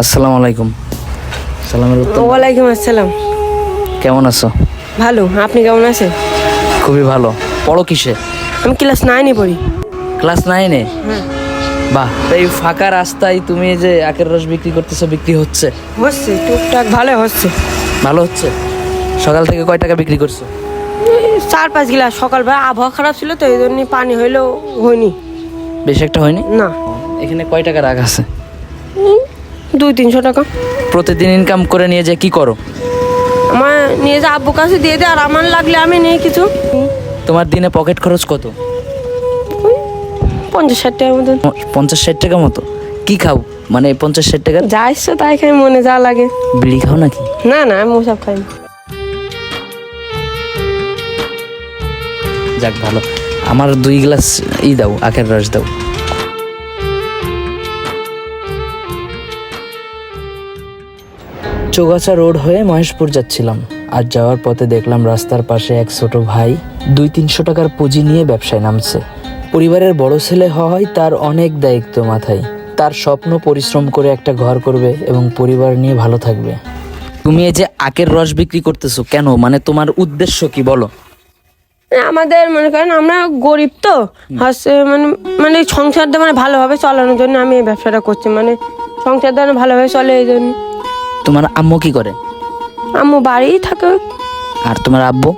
আসসালামু আলাইকুম। সালামের উত্তর ওয়ালাইকুম আসসালাম। কেমন আছো? ভালো আপনি কেমন আছেন? খুবই ভালো। পড়ো কিসে? আমি ক্লাস নাইনে পড়ি। ক্লাস নাইনে বাহ তো এই ফাঁকা রাস্তায় তুমি এই যে আখের রস বিক্রি করতেছো বিক্রি হচ্ছে? হচ্ছে টুকটাক ভালো হচ্ছে। ভালো হচ্ছে? সকাল থেকে কয় টাকা বিক্রি করছ? চার পাঁচ গিলাস। সকালবেলা আবহাওয়া খারাপ ছিল তো এই জন্য পানি হইলেও হয়নি। বেশি একটা হয়নি? না। এখানে কয় টাকা রাখ আছে? দুই তিনশো টাকা। প্রতিদিন ইনকাম করে নিয়ে যে কি করো? আমার নিয়ে যা আব্বু কাছে দিয়ে দেয় আর আমার লাগলে আমি নিই কিছু। তোমার দিনে পকেট খরচ কত? পঞ্চাশ ষাট টাকার মতন। পঞ্চাশ ষাট টাকা মতো? কি খাও? মানে পঞ্চাশ ষাট টাকার? যা ইচ্ছে তাই খাই মনে যা লাগে। বিড়ি খাও নাকি? না না আমি ওসব খাই না। যাক ভালো। আমার দুই গ্লাস ই দাও আখের রস দাও। চৌগাছা রোড হয়ে মহেশপুর যাচ্ছিলাম। আর যাওয়ার পথে দেখলাম রাস্তার পাশে এক ছোট ভাই দুই তিনশো টাকার পুঁজি নিয়ে ব্যবসায় নামছে। পরিবারের বড় ছেলে হওয়ায় তার অনেক দায়িত্ব মাথায়। তার স্বপ্ন পরিশ্রম করে একটা ঘর করবে এবং পরিবার নিয়ে ভালো থাকবে। তুমি এই যে আখের রস বিক্রি করতেছো কেন? মানে তোমার উদ্দেশ্য কি বলো? আমাদের মনে করেন আমরা গরিব তো। হচ্ছে মানে মানে সংসারটা মানে ভালোভাবে চালানোর জন্য আমি এই ব্যবসাটা করছি। মানে সংসারটা ভালোভাবে চলে এই জন্য। তোমার আম্মু কি করে? আম্মু বাড়িই থাকে। আর তোমার আব্বু?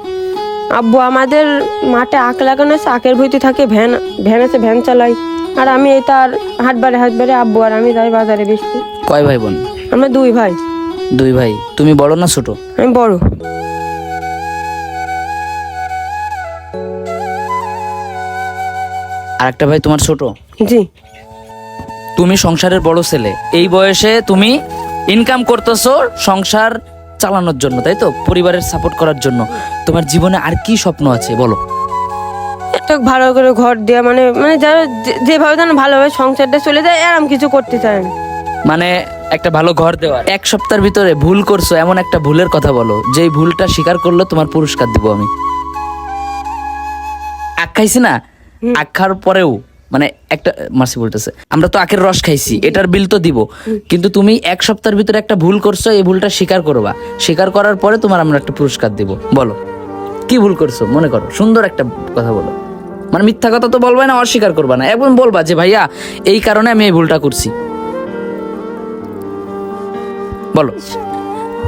আব্বু আমাদের মাঠে আখ লাগানো আছে আখের ভইতে থাকে ভ্যান ভ্যান আছে ভ্যান চালাই আর আমি এই তার হাট বারে হাট বারে আব্বু আর আমি যাই বাজারে বেশি কয় ভাই বোন আমরা দুই ভাই। দুই ভাই। তুমি বড় না ছোট? আমি বড়। আর একটা ভাই তোমার ছোট? জি। তুমি সংসারের বড় ছেলে। এই বয়সে তুমি ইনকাম করতেছো সংসার চালানোর জন্য তাই তো? পরিবারের সাপোর্ট করার জন্য। তোমার জীবনে আর কি স্বপ্ন আছে বলো? একটা ভালো করে ঘর দেওয়া মানে মানে যারা যেভাবে যেন ভালোভাবে সংসারটা চলে যায় এরম কিছু করতে চায় না। মানে একটা ভালো ঘর দেওয়া এক সপ্তাহের ভিতরে ভুল করছ এমন একটা ভুলের কথা বলো যেই ভুলটা স্বীকার করলে তোমার পুরস্কার দিব আমি। আখ খাইছি না? আখ খাওয়ার পরেও মানে একটা, মাসি বলতেছে, আমরা তো আখের রস খাইছি, এটার বিল তো দিব। কিন্তু তুমি এক সপ্তাহের ভিতরে একটা ভুল করছ, এই ভুলটা স্বীকার করবা। স্বীকার করার পরে তোমার আমরা একটা পুরস্কার দিব। বলো, কি ভুল করছ? মনে করো, সুন্দর একটা কথা বলো। মানে মিথ্যা কথা তো বলবা না, অস্বীকার করবা না। একদম বলবা যে, ভাইয়া, এই কারণে আমি এই ভুলটা করছি। বলো।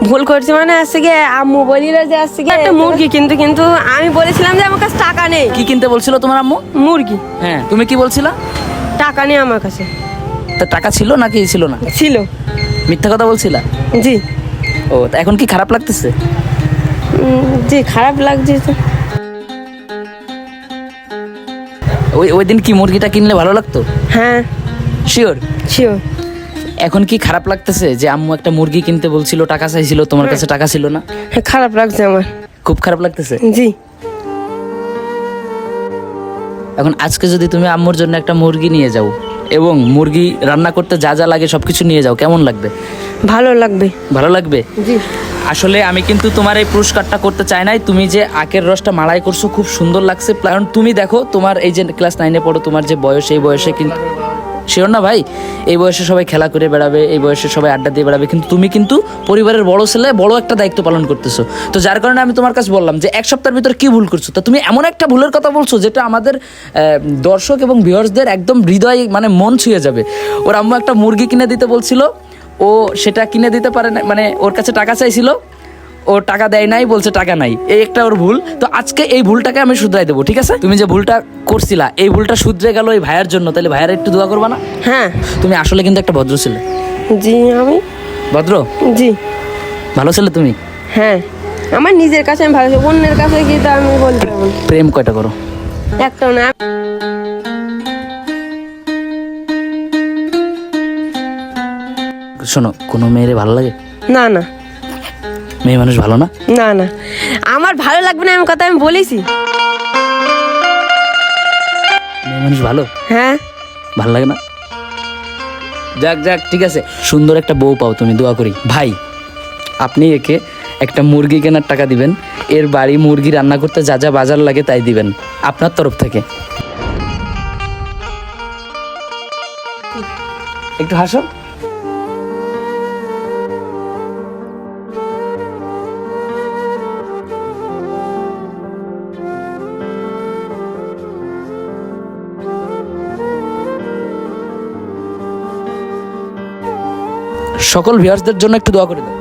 ভুল করছি মানে আসছে গিয়ে আম্মু বলিল যে আসছে গিয়ে একটা মুরগি কিন্তু কিন্তু আমি বলেছিলাম যে আমার কাছে টাকা নেই। কি কিনতে বলছিল তোমার আম্মু? মুরগি। হ্যাঁ তুমি কি বলছিলা? টাকা নেই আমার কাছে। তা টাকা ছিল নাকি ছিল না? ছিল। মিথ্যা কথা বলছিলা? জি। ও তা এখন কি খারাপ লাগতেছে? জি খারাপ লাগছে তো। ওই ওই দিন কি মুরগিটা কিনলে ভালো লাগতো? হ্যাঁ। শিওর শিওর এখন কি খারাপ লাগতেছে যে আম্মু একটা মুরগি কিনতে বলছিল টাকা চাইছিল তোমার কাছে টাকা ছিল না? হ্যাঁ খারাপ লাগছে আমার। খুব খারাপ লাগতেছে? জি। এখন আজকে যদি তুমি আম্মুর জন্য একটা মুরগি নিয়ে যাও এবং মুরগি রান্না করতে যা যা লাগে সবকিছু নিয়ে যাও কেমন লাগবে? ভালো লাগবে। ভালো লাগবে? জি। আসলে আমি কিন্তু তোমার এই পুরস্কারটা করতে চাই নাই তুমি যে আখের রসটা মালাই করছ খুব সুন্দর লাগছে। কারণ তুমি দেখো তোমার এই যে ক্লাস নাইনে পড়ো তোমার যে বয়স এই বয়সে কিন্তু শিওর না ভাই? এই বয়সে সবাই খেলা করে বেড়াবে, এই বয়সে সবাই আড্ডা দিয়ে বেড়াবে, কিন্তু তুমি কিন্তু পরিবারের বড় ছেলে, বড় একটা দায়িত্ব পালন করতেছো। তো যার কারণে আমি তোমার কাছে বললাম যে এক সপ্তাহের ভিতর কি ভুল করছ? তো তুমি এমন একটা ভুলের কথা বলছো যেটা আমাদের দর্শক এবং ভিউয়ার্সদের একদম হৃদয় মানে মন ছুঁয়ে যাবে। ওর আম্মু একটা মুরগি কিনে দিতে বলছিল, ও সেটা কিনে দিতে পারে না মানে ওর কাছে টাকা চাইছিল ও টাকা দেয় নাই বলছে টাকা নাই। এই একটা ওর ভুল তো আজকে এই ভুলটাকে আমি শুধরাই দেবো ঠিক আছে? তুমি যে ভুলটা করছিলা এই ভুলটা শুধরে গেল এই ভাইয়ের জন্য তাহলে ভাইয়ের একটু দোয়া করবা না? হ্যাঁ। তুমি আসলে কিন্তু একটা ভদ্র ছেলে। জি আমি? ভদ্র? জি। ভালো ছেলে তুমি? হ্যাঁ। আমার নিজের কাছে আমি ভালো অন্যের কাছে গিয়ে তো আমি বলতে পারব না। প্রেম কয়টা করো? একটা না। শোনো কোনো মেয়েরে ভালো লাগে? না না। মেয়ে মানুষ ভালো না? না না। আমার ভালো লাগবে না এমন কথা আমি বলেছি। মেয়ে মানুষ ভালো? হ্যাঁ। ভালো লাগে না? যাক যাক ঠিক আছে। সুন্দর একটা বউ পাও তুমি দোয়া করি। ভাই আপনি একে একটা মুরগি কেনার টাকা দিবেন। এর বাড়ি মুরগি রান্না করতে যা যা বাজার লাগে তাই দিবেন আপনার তরফ থেকে। একটু হাসো। সকল ভিউয়ার্সদের জন্য একটু দোয়া করে দাও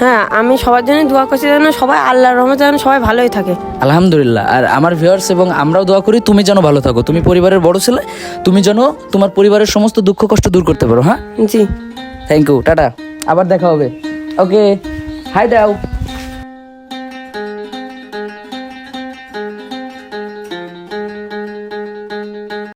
হ্যাঁ আমি সবার জন্য দোয়া করছি যেন সবাই আল্লাহর রহমতে যেন সবাই ভালোই থাকে। আলহামদুলিল্লাহ। আর আমার ভিউয়ার্স এবং আমরাও দোয়া করি তুমি যেন ভালো থাকো। তুমি পরিবারের বড় ছেলে তুমি যেন তোমার পরিবারের সমস্ত দুঃখ কষ্ট দূর করতে পারো হ্যাঁ? জি। Thank you tata. আবার দেখা হবে। ওকে হাই দাও